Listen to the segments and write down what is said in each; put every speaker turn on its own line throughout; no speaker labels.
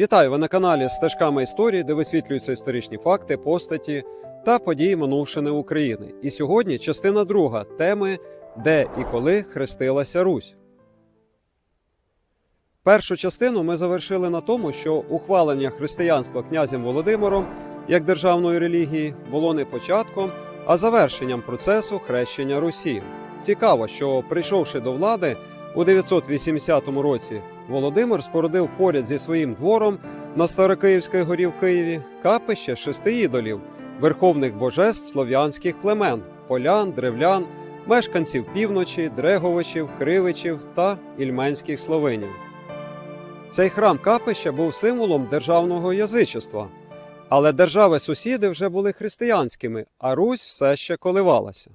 Вітаю ви на каналі Стежками історії, де висвітлюються історичні факти, постаті та події минувшини України. І сьогодні частина друга теми Де і коли хрестилася Русь. Першу частину ми завершили на тому, що ухвалення християнства князем Володимиром як державної релігії було не початком, а завершенням процесу хрещення Русі. Цікаво, що прийшовши до влади у 980 році, Володимир спорудив поряд зі своїм двором на Старокиївській горі в Києві капище шести ідолів, верховних божеств слов'янських племен полян, древлян, мешканців півночі, дреговичів, кривичів та ільменських словенів. Цей храм капища був символом державного язичества, але держави-сусіди вже були християнськими, а Русь все ще коливалася.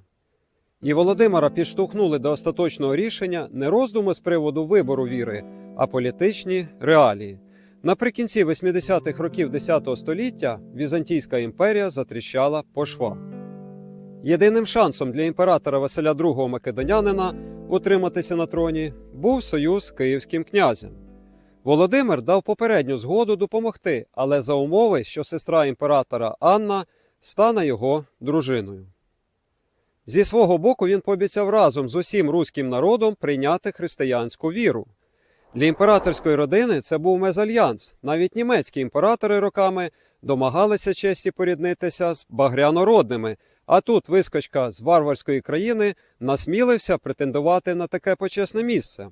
І Володимира підштовхнули до остаточного рішення не роздуми з приводу вибору віри, а політичні реалії. Наприкінці 80-х років X століття Візантійська імперія затріщала по швах. Єдиним шансом для імператора Василя II Македонянина утриматися на троні був союз з київським князем. Володимир дав попередню згоду допомогти, але за умови, що сестра імператора Анна стане його дружиною. Зі свого боку він пообіцяв разом з усім руським народом прийняти християнську віру. Для імператорської родини це був мезальянс. Навіть німецькі імператори роками домагалися честі поріднитися з багрянородними, а тут вискочка з варварської країни насмілився претендувати на таке почесне місце.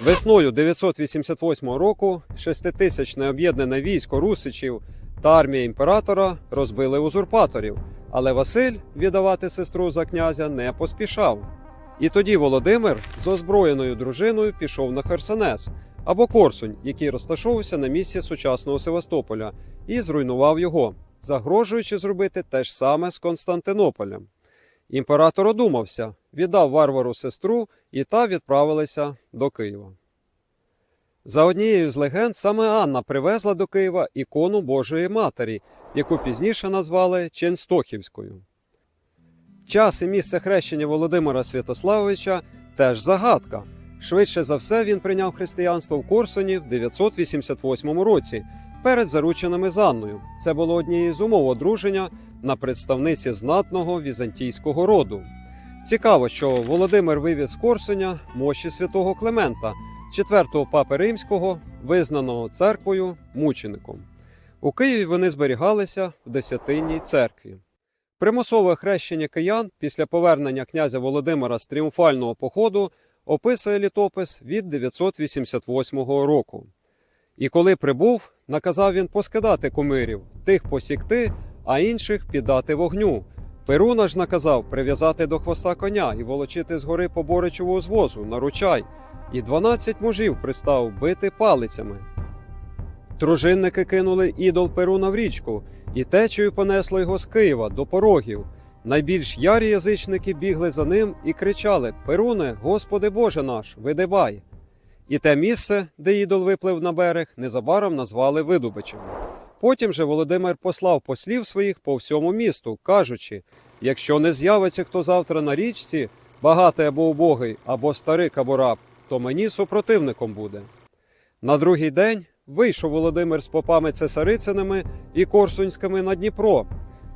Весною 988 року шеститисячне об'єднане військо русичів та армія імператора розбили узурпаторів, але Василь віддавати сестру за князя не поспішав. І тоді Володимир з озброєною дружиною пішов на Херсонес або Корсунь, який розташовувався на місці сучасного Севастополя, і зруйнував його, загрожуючи зробити те ж саме з Константинополем. Імператор одумався, віддав варвару сестру, і та відправилася до Києва. За однією з легенд, саме Анна привезла до Києва ікону Божої Матері, яку пізніше назвали Ченстохівською. Час і місце хрещення Володимира Святославовича теж загадка. Швидше за все, він прийняв християнство в Корсуні в 988 році перед зарученими з Анною. Це було однією з умов одруження на представниці знатного візантійського роду. Цікаво, що Володимир вивіз з Корсуня мощі святого Клемента, четвертого папи римського, визнаного церквою мучеником. У Києві вони зберігалися в Десятинній церкві. Примусове хрещення киян після повернення князя Володимира з тріумфального походу описує літопис від 988 року. І коли прибув, наказав він поскидати кумирів, тих посікти, а інших піддати вогню. Перуна ж наказав прив'язати до хвоста коня і волочити з гори поборичого звозу на ручай, і дванадцять мужів пристав бити палицями. Дружинники кинули ідол Перуна в річку, і течею понесло його з Києва до порогів. Найбільш ярі язичники бігли за ним і кричали: Перуне, Господи Боже наш, видибай! І те місце, де ідол виплив на берег, незабаром назвали Видубичем. Потім же Володимир послав послів своїх по всьому місту, кажучи: якщо не з'явиться хто завтра на річці, багатий або убогий, або старик, або раб, то мені супротивником буде. На другий день вийшов Володимир з попами цесарицинами і корсунськими на Дніпро,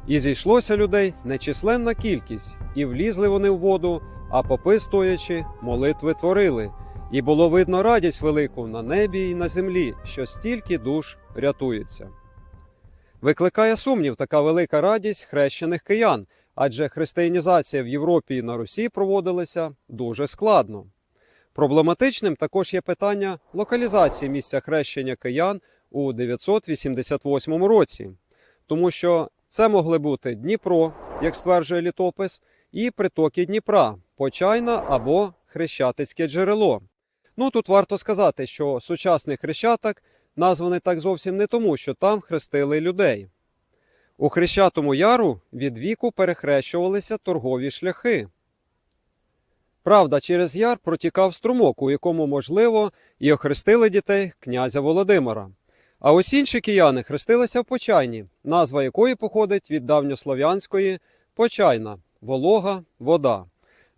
і зійшлося людей нечисленна кількість, і влізли вони в воду, а попи, стоячи, молитви творили. І було видно радість велику на небі і на землі, що стільки душ рятується. Викликає сумнів така велика радість хрещених киян, адже християнізація в Європі і на Русі проводилася дуже складно. Проблематичним також є питання локалізації місця хрещення киян у 988 році, тому що це могли бути Дніпро, як стверджує літопис, і притоки Дніпра, Почайна або Хрещатицьке джерело. Ну тут варто сказати, що сучасний хрещатик названий так зовсім не тому, що там хрестили людей. У Хрещатому яру від віку перехрещувалися торгові шляхи. Правда, через яр протікав струмок, у якому, можливо, і охрестили дітей князя Володимира. А ось інші кияни хрестилися в Почайні, назва якої походить від давньослов'янської почайна волога, вода.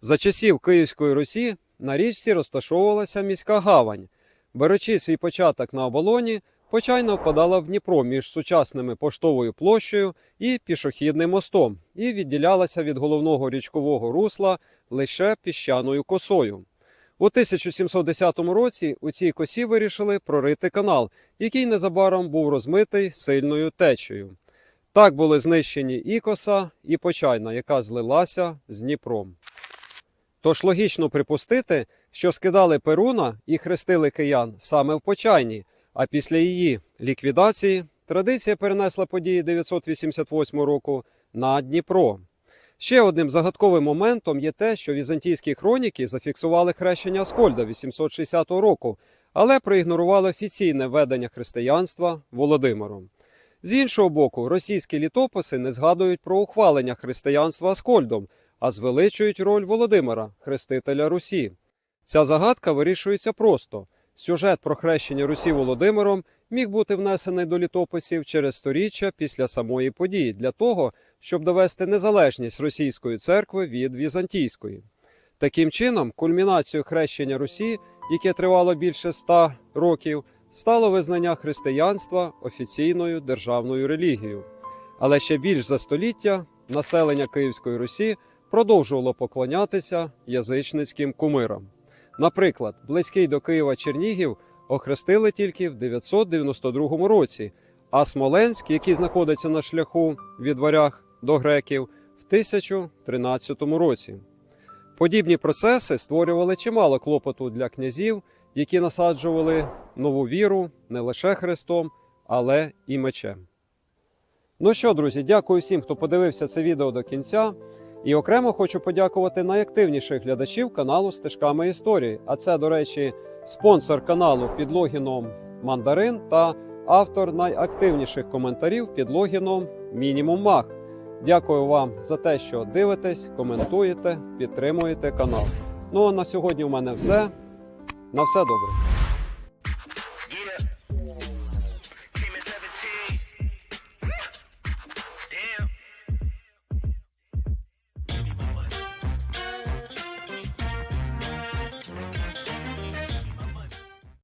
За часів Київської Русі на річці розташовувалася міська гавань. Беручи свій початок на оболоні, Почайна впадала в Дніпро між сучасними поштовою площею і пішохідним мостом і відділялася від головного річкового русла лише піщаною косою. У 1710 році у цій косі вирішили прорити канал, який незабаром був розмитий сильною течею. Так були знищені і коса, і почайна, яка злилася з Дніпром. Тож логічно припустити, що скидали Перуна і хрестили киян саме в почайні, а після її ліквідації традиція перенесла події 988 року на Дніпро. Ще одним загадковим моментом є те, що візантійські хроніки зафіксували хрещення Аскольда 860 року, але проігнорували офіційне ведення християнства Володимиром. З іншого боку, російські літописи не згадують про ухвалення християнства Аскольдом, а звеличують роль Володимира, хрестителя Русі. Ця загадка вирішується просто. Сюжет про хрещення Русі Володимиром міг бути внесений до літописів через сторіччя після самої події для того, щоб довести незалежність російської церкви від візантійської. Таким чином, кульмінацією хрещення Русі, яке тривало більше ста років, стало визнання християнства офіційною державною релігією. Але ще більш за століття населення Київської Русі продовжувало поклонятися язичницьким кумирам. Наприклад, близький до Києва Чернігів охрестили тільки в 992 році, а Смоленськ, який знаходиться на шляху від варяг до греків, в 1013 році. Подібні процеси створювали чимало клопоту для князів, які насаджували нову віру не лише хрестом, але і мечем. Ну що, друзі, дякую всім, хто подивився це відео до кінця. І окремо хочу подякувати найактивніших глядачів каналу Стежками історії. А це, до речі, спонсор каналу під логіном Мандарин та автор найактивніших коментарів під логіном Мінімум Маг. Дякую вам за те, що дивитесь, коментуєте, підтримуєте канал. Ну а на сьогодні у мене все. На все добре.